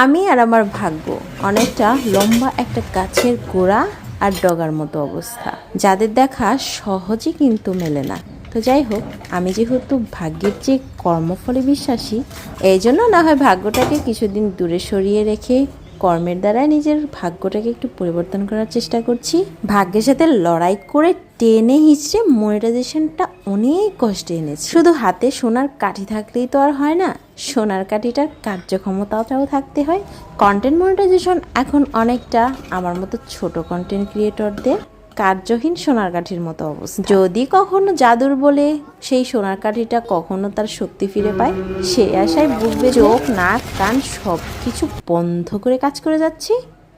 আমি আর আমার ভাগ্য অনেকটা লম্বা একটা গাছের গোড়া আর ডগার মতো অবস্থা। যাদের দেখা সহজে কিন্তু মেলে না। তো যাই হোক, আমি যেহেতু ভাগ্যের যে কর্মফলে বিশ্বাসী, এই জন্য না হয় ভাগ্যটাকে কিছুদিন দূরে সরিয়ে রেখে কর্মের দ্বারা নিজের ভাগ্যটাকে একটু পরিবর্তন করার চেষ্টা করছি। ভাগ্যের সাথে লড়াই করে টেনে হিচড়ে মনিটাইজেশনটা অনেক কষ্টে এনেছে। শুধু হাতে সোনার কাঠি থাকলেই তো আর হয় না, সোনার কাঠিটার কার্যক্ষমতাটাও থাকতে হয়। কন্টেন্ট মনিটাইজেশন এখন অনেকটা আমার মতো ছোট কন্টেন্ট ক্রিয়েটরদের কার্যহীন সোনার কাঠির মতো অবস্থা। যদি কখনো জাদুর বলে সেই সোনার কাঠিটা কখনো তার শক্তি ফিরে পায়, সে আশায় বুকবে চোখ, নাক, কান সব কিছু বন্ধ করে কাজ করে যাচ্ছি।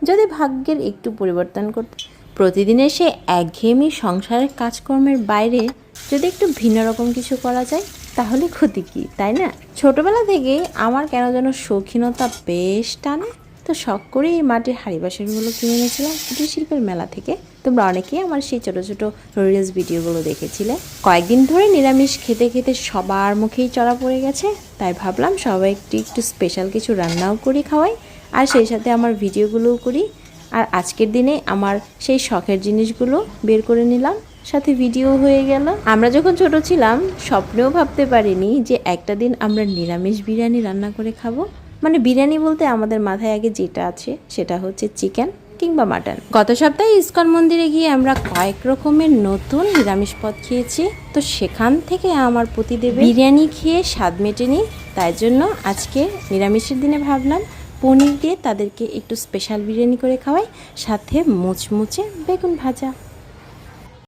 যদি ভাগ্যের একটু পরিবর্তন করতে প্রতিদিনের সে একঘেয়েমি সংসারের কাজকর্মের বাইরে যদি একটু ভিন্ন রকম কিছু করা যায়, তাহলে ক্ষতি কি, তাই না? ছোটবেলা থেকে আমার কেন যেন শৌখিনতা বেশ টানে। তো শখ করে এই মাটির হাড়ি বাসনগুলো কিনে এনেছিলাম কুটির শিল্পের মেলা থেকে। তোমরা অনেকেই আমার সেই ছোট ছোটো রিলস ভিডিওগুলো দেখেছিলে। কয়েকদিন ধরে নিরামিষ খেতে খেতে সবার মুখেই চড়া পড়ে গেছে, তাই ভাবলাম সবাই একটু একটু স্পেশাল কিছু রান্নাও করি খাওয়াই, আর সেই সাথে আমার ভিডিওগুলোও করি। আর আজকের দিনে আমার সেই শখের জিনিসগুলো বের করে নিলাম, সাথে ভিডিও হয়ে গেল। আমরা যখন ছোট ছিলাম, স্বপ্নেও ভাবতে পারিনি যে একটা দিন আমরা নিরামিষ বিরিয়ানি রান্না করে খাব। মানে বিরিয়ানি বলতে আমাদের মাথায় আগে যেটা আছে সেটা হচ্ছে চিকেন কিংবা মাটন। গত সপ্তাহে ইস্কন মন্দিরে গিয়ে আমরা কয়েক রকমের নতুন নিরামিষ পদ খেয়েছি। তো সেখান থেকে আমার প্রতিদেব বিরিয়ানি খেয়ে স্বাদ মেটেনি। তাই জন্য আজকে নিরামিষের দিনে ভাবলাম পনির দিয়ে তাদেরকে একটু স্পেশাল বিরিয়ানি করে খাওয়াই, সাথে মুচমুচে বেগুন ভাজা।